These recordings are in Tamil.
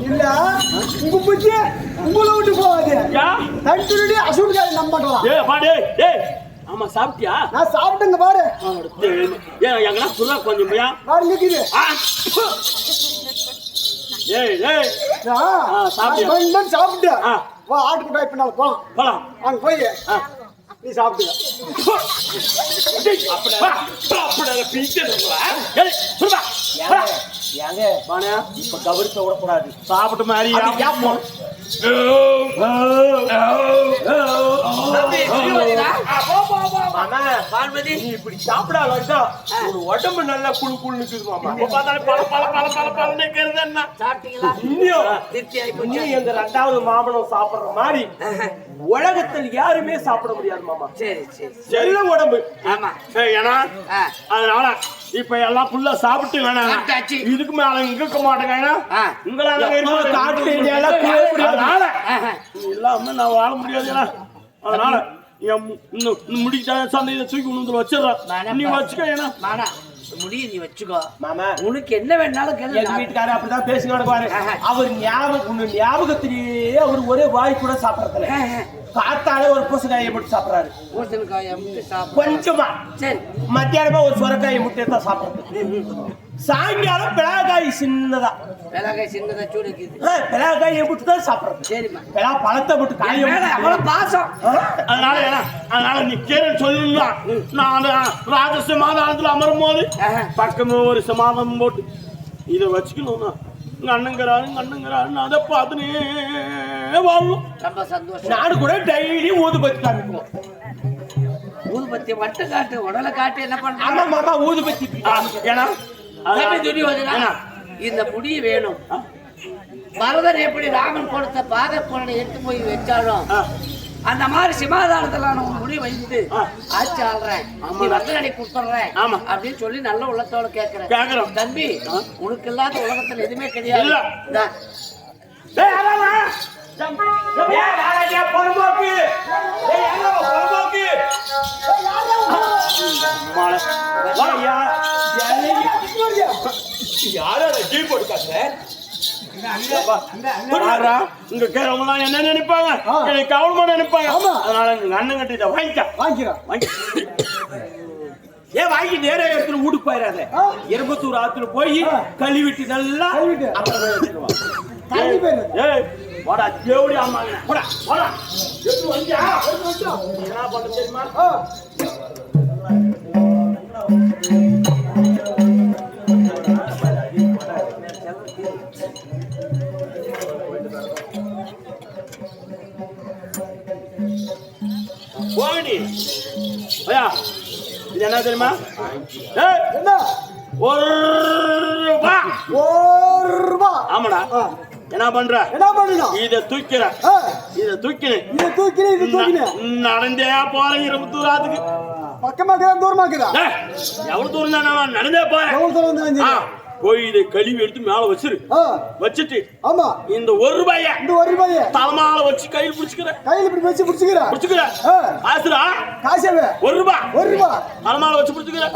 இல்ல உங்க புத்தி உங்களை விட்டு போகாது. தடுத்துடி அசூட்காரி நம்ப மாட்டோம் ஏ பா டேய் டேய் ஆமா சாப்பிட்டியா? நான் சாப்பிட்டுங்க பாரு. ஏன் எங்கனா சொல்ல கொஞ்சம் பையா? பாரு நிக்குது. ஏய் ஏய். நான் சாப்பிட்டியா? கொஞ்சம் சாப்பிட்டு ஆ. வா ஆட்டு குட்டாய் பின்னால போலாம். போலாம். அங்க போய். நீ பீச்சர்ல. ஏங்க வாண்ணே. இப்ப கவனிச்ச விடக்கூடாது. சாப்பிட்ட மாதிரி பார்வதி. நீ இப்படி சாப்பிடாத வரைக்கும் உன் உடம்பு நல்லா குழு குழுன்னு? சாப்பிட்டீங்களா? இன்னும் எங்க ரெண்டாவது மாமனம் சாப்பிடுற மாதிரி உலகத்தில் யாருமே சாப்பிட முடியாது மாமா. சரி சரி நல்ல உடம்பு. ஆமா. ஏன்னா. அதனால இப்ப எல்லாம் ஃபுல்லா சாப்பிட்டு வேணாம். இதுக்கு மேல இருக்க மாட்டேங்க. உங்களால காட்டு. அதனால. இல்லாம நான் வாழ முடியாதுண்ணா அதனால முடிக்கிட்ட சந்தையில தூக்கி உணர்ந்து வச்சிடறேன். நீ வச்சுக்க ஏன்னா. முடிய நீ வச்சுக்கோ. மாமா. உனக்கு என்ன வேணாலும் எங்க கேளு வீட்டுக்காரர் அப்படிதான் பேசி நடப்பாரு ஆஹா. அவர் ஞாபகம் ஞாபகத்திலேயே அவர் ஒரே வாய் கூட சாப்பிடறதில்ல. காத்தாலே ஒரு பூசக்காயை மட்டும் சாப்பிடுறாரு. பூசணிக்காய முட்டை கொஞ்சமா. சரி. மத்தியானமா ஒரு சுரக்காயை முட்டையை தான் சாப்பிடுறது. சாயங்காலம் பிளாகாய் சின்னதா. மிளகாய் சின்னதா சூடு இருக்குது ஆ, பிளாகாயை மட்டும் தான் சாப்பிடுறது. சரிம்மா. பிளா பழத்தை மட்டும் காய அவ்வளவு பாசம். அதனால அதனால நீ கேள்வி சொல்லலாம் நான் அந்த ராஜ சமாதானத்துல அமரும் போது. பக்கமே ஒரு சமாதானம் போட்டு இதை வச்சுக்கணும்னா எங்க அண்ணங்கிறாரு எங்க அண்ணங்கிறாரு நான் அதை பார்த்துனே வாழணும் ரொம்ப சந்தோஷம். நாடு கூட டெய்லி ஊதுபத்தி காமிக்குவோம் ஊதுபத்தி மட்டும் காட்டு உடலை காட்டு என்ன ஆமா பண்றாங்க மாமா ஊதுபத்தி. ஏன்னா துரியோதனா, ஏன்னா? இந்த முடி வேணும். பரதன் எப்படி ராமன் கொடுத்த பாதப்பொருளை எடுத்து போய் வச்சாலும். அந்த மாதிரி சிமாதானத்துல நான் முடி வைத்து. ஆட்சி ஆள்றேன். நீ வந்து நடை கொடுத்துட்றேன் ஆமா. அப்படின்னு சொல்லி நல்ல உள்ளத்தோட கேக்குறோம். தம்பி உனக்கு இல்லாத உலகத்துல எதுவுமே கிடையாது. யாரோட கீபோர்டு காட்டுற? இங்க இருக்கிறவங்கலாம் என்ன நினைப்பாங்க. என்னை கவனமா நினைப்பாங்க. அதனால எங்க அண்ணன் கிட்ட இதை வாங்கிக்க. வாங்கிக்கிறேன் வாங்கி ஏன் வாங்கி நேரா எடுத்துட்டு வீட்டுக்கு போயிடாத ஆ. எரும்பத்தூர் ஆத்துல போய். கழுவிட்டு நல்லா வாடா தேவடி வந்தியா என்ன பண்ண தெரியுமா? போகடி ஐயா இது என்ன தெரியுமா? என்ன? ஒரு ரூபா. ஒரு ரூபா. ஆமாடா. என்ன பண்ற? என்ன பண்ணணும் இத தூக்கிற. இத தூக்கினு இதை தூக்கினு இது தூக்கினு நடந்தே போறேன் இருபத்தூர் ஆத்துக்கு. பக்கமா இருக்குதா தூரமா இருக்குதா எவ்வளவு தூரம் தான் நடந்தே போறேன்? எவ்வளவு தூரம் ஆ, போய் இதை கழுவி எடுத்து மேல வச்சிரு. வச்சுட்டு ஆமா. இந்த ஒரு ரூபாய இந்த ஒரு ரூபாய தலைமால வச்சு கையில் பிடிச்சுக்கிற கையில இப்படி வச்சு பிடிச்சுக்கிறா பிடிச்சுக்கிற. ஆசுரா காசாவே ஒரு ரூபா. ஒரு ரூபா. தலைமால வச்சு பிடிச்சுக்கிற.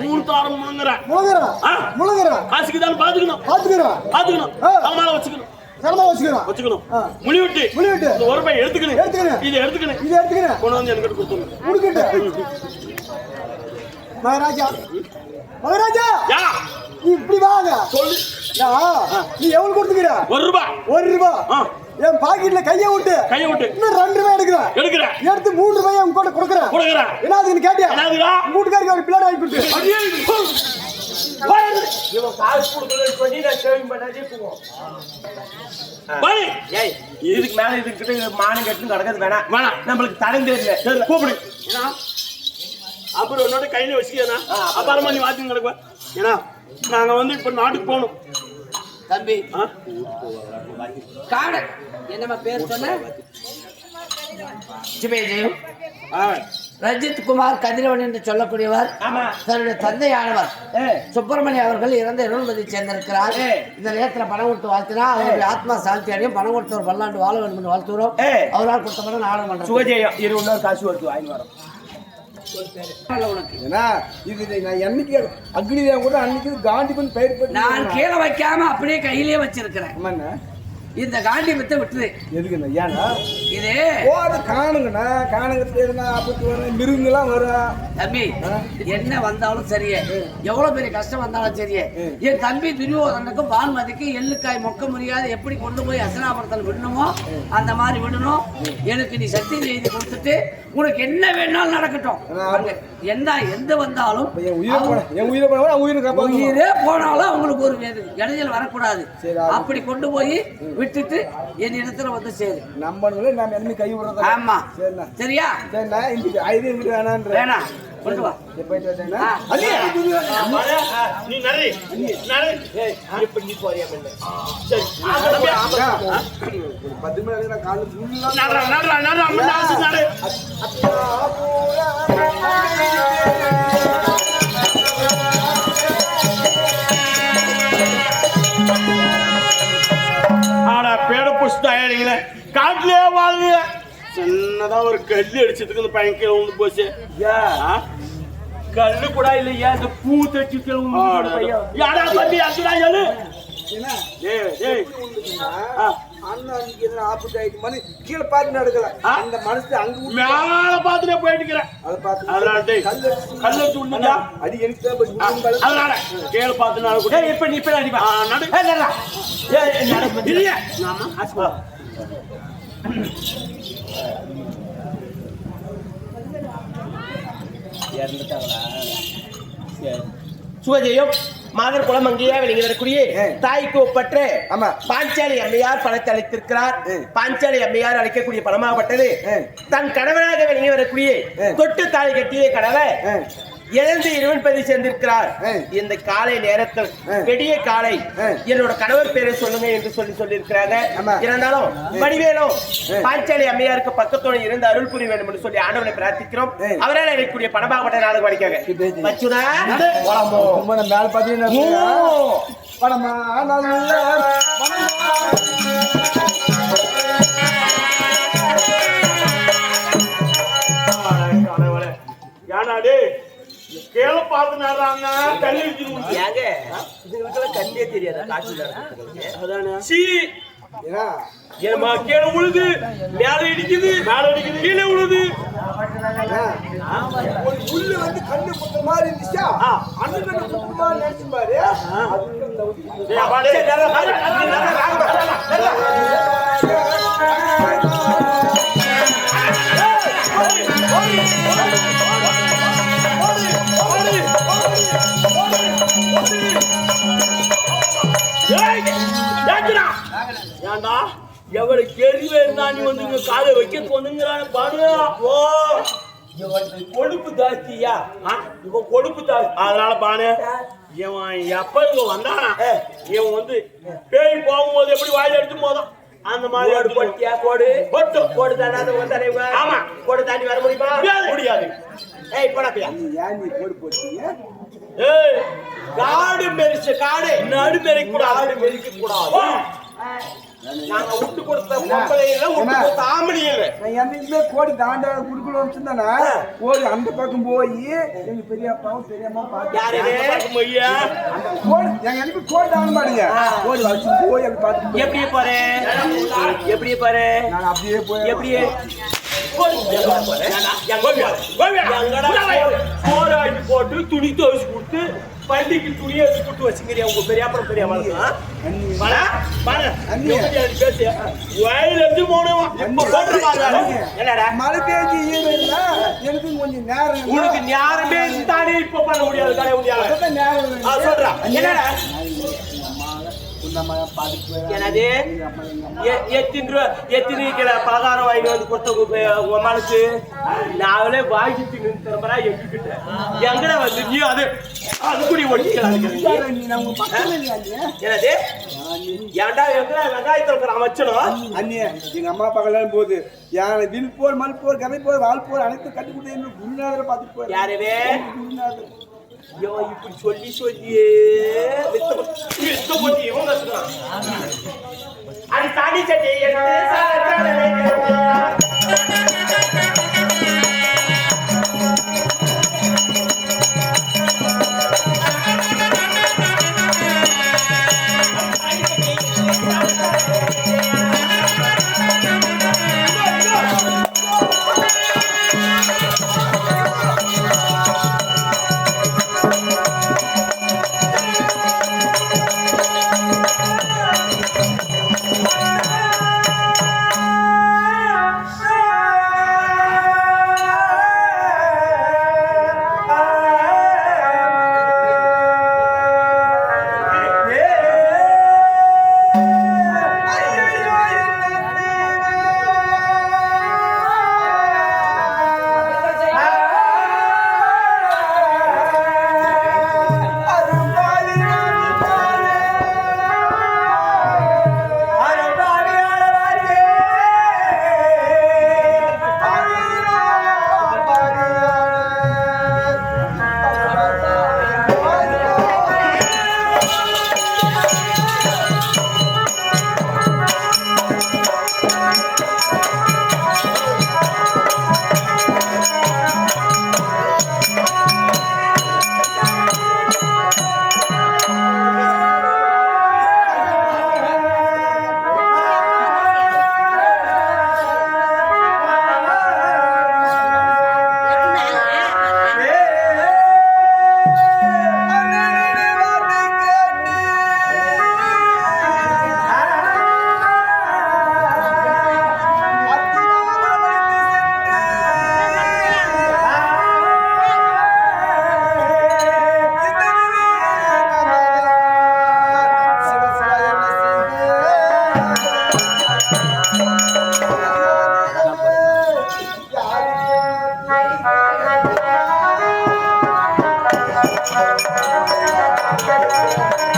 மூணு தாரம் முழுங்குற முழுங்குறான். ஆ. முழுங்குறான். காசுக்கு தான் பாத்துக்கணும் பாத்துக்கிறான் பாத்துக்கணும். தலைமால வச்சுக்கணும். சிரமமா வச்சுக்கிறான் வச்சுக்கணும். ஆ. முடி விட்டு முடி விட்டு. இந்த ஒரு ரூபாய் எடுத்துக்கணும். எடுத்துக்கணும். இதை எடுத்துக்கணும். இதை எடுத்துக்கிறேன் கொண்டு வந்து எனக்கு கொடுத்துருங்க கொடுக்கிட்ட மகாராஜா. மகாராஜா. யா. இப்படி வாங்க சொல்லு. யா, நீ எவ்வளவு கொடுத்துக்கிற? ஒரு ரூபா. ஒரு ரூபா. ஆ. என் பாக்கெட்ல கைய விட்டு. கையை விட்டு. இன்னும் ரெண்டு ரூபாய் எடுக்கிறேன். எடுக்கிற எடுத்து மூணு ரூபாய் உங்க கூட கொடுக்குறேன். கொடுக்குற என்ன அதுன்னு கேட்டியா வீட்டுக்காருக்கு ஒரு பிள்ளாடி. ஏய் இதுக்கு மேல இதுக்கிட்ட மானம் கட்டு நடக்கிறது வேணாம். வேணாம். நம்மளுக்கு தடம் தெரியல கூப்பிடு. ஏன்னா அப்புறம் உன்னோட கையில வச்சுக்கண்ணா அப்புறமா. நீ வாத்தி கிடக்குவ. ஏன்னா நாங்க வந்து இப்ப நாட்டுக்கு போகணும். தம்பி? காடு. என்னம்மா பேர் சொன்ன. ரஞ்சித் குமார் கதிரவன் என்று சொல்லக்கூடியவர். தன்னுடைய தந்தையானவர். ஏய் சுப்பிரமணிய அவர்கள் இறந்த இருபது சேர்ந்திருக்கிறார். இந்த நேரத்துல பணம் கொடுத்து வாழ்த்தினா அவருடைய ஆத்மா சாந்தி அடையும். பணம் கொடுத்து ஒரு பல்லாண்டு வாழ வேண்டும் என்று வாழ்த்துகிறோம். ஏய். அவரால் கொடுத்த பணம் நாடகம் பண்றோம் சுகஜெயம். இரு இன்னொரு காசு வருது வாங்கி வரோம். ஏன்னா இது நான் என்னைக்கு அக்னி கூட அன்னைக்கு காந்தி பயிர் நான் கீழே வைக்காம அப்படியே கையிலே வச்சிருக்கிறேன். இந்த காண்டியமத்தை விட்டுரு. எதுக்குண்ணா ஏன்னா? இது போறது காணுங்கண்ணா. காணுங்கிறது எதுனா ஆபத்து வரும் மிருங்கெல்லாம் வரும். தம்பி என்ன வந்தாலும் சரியே. எவ்வளவு பெரிய கஷ்டம் வந்தாலும் சரியே. என் தம்பி துரியோதனுக்கும் பான்மதிக்கு எள்ளுக்காய் மொக்க முடியாது எப்படி கொண்டு போய் அசனாபுரத்தில் விடணுமோ அந்த மாதிரி விடணும். எனக்கு நீ சத்தியம் செய்தி கொடுத்துட்டு உனக்கு என்ன வேணாலும் நடக்கட்டும். அங்க எந்த எந்த வந்தாலும் உயிரை போனாலும் அவங்களுக்கு ஒரு இடைஞ்சல் வரக்கூடாது. அப்படி கொண்டு போய் விட்டுட்டு என் இடத்துல வந்து சேரு. நம்மளுங்களே நம்ம என்ன கை விடுறதா? ஆமா. சரிண்ணா. சரியா? சரிண்ணா இந்த ஐடியா இங்கிட்டு வேணான்ற. வேணாம் கொண்டு வா. நீ நரி நரி இப்ப நீ போறியா சரி. பத்து மணி நான் காலைல ஃபுல்லா நடுறா, நடுறா, நடுறா, முன்ன காட்டுலயே வாழுங்க சின்னதா ஒரு கல்லு அடிச்சதுக்கு இந்த பையன் கீழே விழுந்து போச்சு? கல்லு கூட இல்லையா இந்த பூ தச்சு யாரா தம்பி? அடிடா சொல்லு. கீழே பார்த்து நடக்கல? அந்த மனசு அங்க மேல பாத்துட்டே போயிட்டு இருக்கிறேன் அதை பார்த்து அதனால டேய், கல்லு அடிச்சு கல்லு எடுத்து விழுந்தா அது எனக்கு அதனால கீழே பார்த்து நாள் கூட இப்ப நீ இப்ப அடிப்பா நடு. இல்லையா. இறந்துட்டாங்களா? சரி. சுகஜெயம் மாதர் குளம் அங்கேயே ஏ. தாய்க்கு ஒப்பற்ற ஆமா. பாஞ்சாலி அம்மையார் பணத்தை அளித்திருக்கிறார் ஏ. பாஞ்சாலி அம்மையார் அளிக்கக்கூடிய பணமாகப்பட்டது. தன் கணவனாக வெளியே வரக்கூடிய. தொட்டு தாலி கட்டிய கணவன் ஏ. இழந்து இருவன் பதிவு சேர்ந்திருக்கிறார். இந்த காலை நேரத்தில். பெரிய காலை. என்னோட கணவர் பேரை சொல்லுங்க என்று சொல்லி சொல்லியிருக்கிறாங்க ஆமா. இருந்தாலும் வடிவேலும் ஏ. பாஞ்சாலி அம்மையாருக்கு பக்கத்தோடு இருந்து அருள் புரிய வேண்டும் என்று சொல்லி ஆண்டவனை பிரார்த்திக்கிறோம். அவரால் எனக்கூடிய பணமாகப்பட்ட நாளுக்கு படிக்காங்க பணமா நல்ல கடவுளே. நடுறாங்க, கல்லு இடிச்சு விழுந்து. ஏங்க இதுங்களுக்கெல்லாம் கண்டே தெரியாதா? காட்டுல அதானே. சீ ஏமா கீழே உழுது மேல இடிக்குது மேல அடிக்குது, கீழே விழுது. ஏன்னா, ஒரு புல்லு வந்து கண்ணு குத்துற மாதிரி இருந்துச்சா? அண்ணன் கண்ணு குத்துற மாதிரி நினைச்சு பாரு. அதுக்கு ஏன்டா எவ்வளவு கேள்வி இருந்தா நீ வந்து காலை வைக்க வந்துங்கிறான பாரு. ஓ. கொழுப்பு ஜாஸ்தியா ஆ? இவன் கொழுப்பு ஜாஸ்தி அதனால பானு இவன் எப்ப வந்தானா? இவன் வந்து பேய் போகும்போது எப்படி வாயில எடுத்து போதும் அந்த மாதிரி கோடு போட்டு போட்டியா? கோடு போட்டு. கோடு தாண்டாத வந்தானே ஆமா. கோடு தாண்டி வர முடியுமா? முடியாது. ஏய் போடா பையா நீ ஏன் நீ போடு போட்டீங்க? ஏய் காடு மெரிச்ச காடு. நடு மெரிக்க கூடாது காடு மெரிக்க கூடாது நாங்க விட்டு கொடுத்த பொம்பளை இல்ல விட்டு? கொடுத்த ஆம்பளை இல்ல நான் என்னைக்குமே கோடி தாண்டா குடுக்கணும்னு சொன்னா கோடி அந்த பக்கம் போய் எங்க பெரியப்பாவும் பெரியம்மா பார்த்து அந்த கோடி எங்க எனக்கு கோடி தாங்க மாட்டீங்க கோடி வச்சு போய் அப்படி பார்த்து எப்படி பாரு? எப்படி பாரு? நான் அப்படியே போய். எப்படியே? போட்டு துணி துவைச்சு கொடுத்து பள்ளிக்கு துணி வச்சு கொடுத்து வச்சுக்கிறியா? உங்க அண்ணி. பண பண அண்ணி. பேசு? வயல இருந்து போனவன் என்னடா? மழை இல்ல எனக்கு கொஞ்சம் நேரம். உனக்கு ஞானமே இருந்தானே இப்ப பண்ண முடியாது நேரம் சொல்றா. என்னடா? என்னது? எத்தனை எத்தனை கிலோ பலகாரம் வாங்கி வந்து கொடுத்த உங்க- உங்க அம்மாளுக்கு நாங்களே வாங்கி தின்னு திரும்பறா எங்கிட்ட எங்கடா வந்து நீ அது அது குடி நீ? என்னது? ஏன்டா எங்கடா வெங்காயத்தில் இருக்கிற அமைச்சனும் அண்ணியே எங்க அம்மா பக்கம்லாம் போகுது. யானை வில் போர் மல் போர் கதை போர் வால் போர் அனைத்து கட்டி கொடுத்து குருநாதரை பார்த்துட்டு போய் யாரவே குருநாதர் ஐயோ இப்படி சொல்லி சொல்லியே வித்த வித்த போட்டு இவங்க 来来来来来。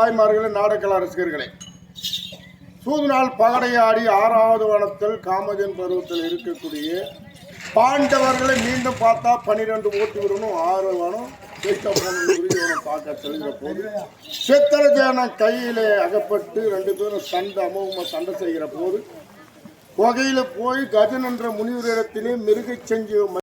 தாய்மார்களே நாடகலா ரசிகர்களே சூதுநாள் பகடையாடி ஆறாவது வனத்தில் காமஜன் பருவத்தில் இருக்கக்கூடிய பாண்டவர்களை மீண்டும் பார்த்தா பன்னிரெண்டு ஓட்டு விடணும் ஆறு வனம் பார்க்க செல்கிற போது சித்திரஜேனன் கையிலே அகப்பட்டு ரெண்டு பேரும் சண்டை அமோகமா சண்டை செய்கிற போது புகையில போய் கஜன் என்ற முனிவரிடத்திலே மிருகச் செஞ்சு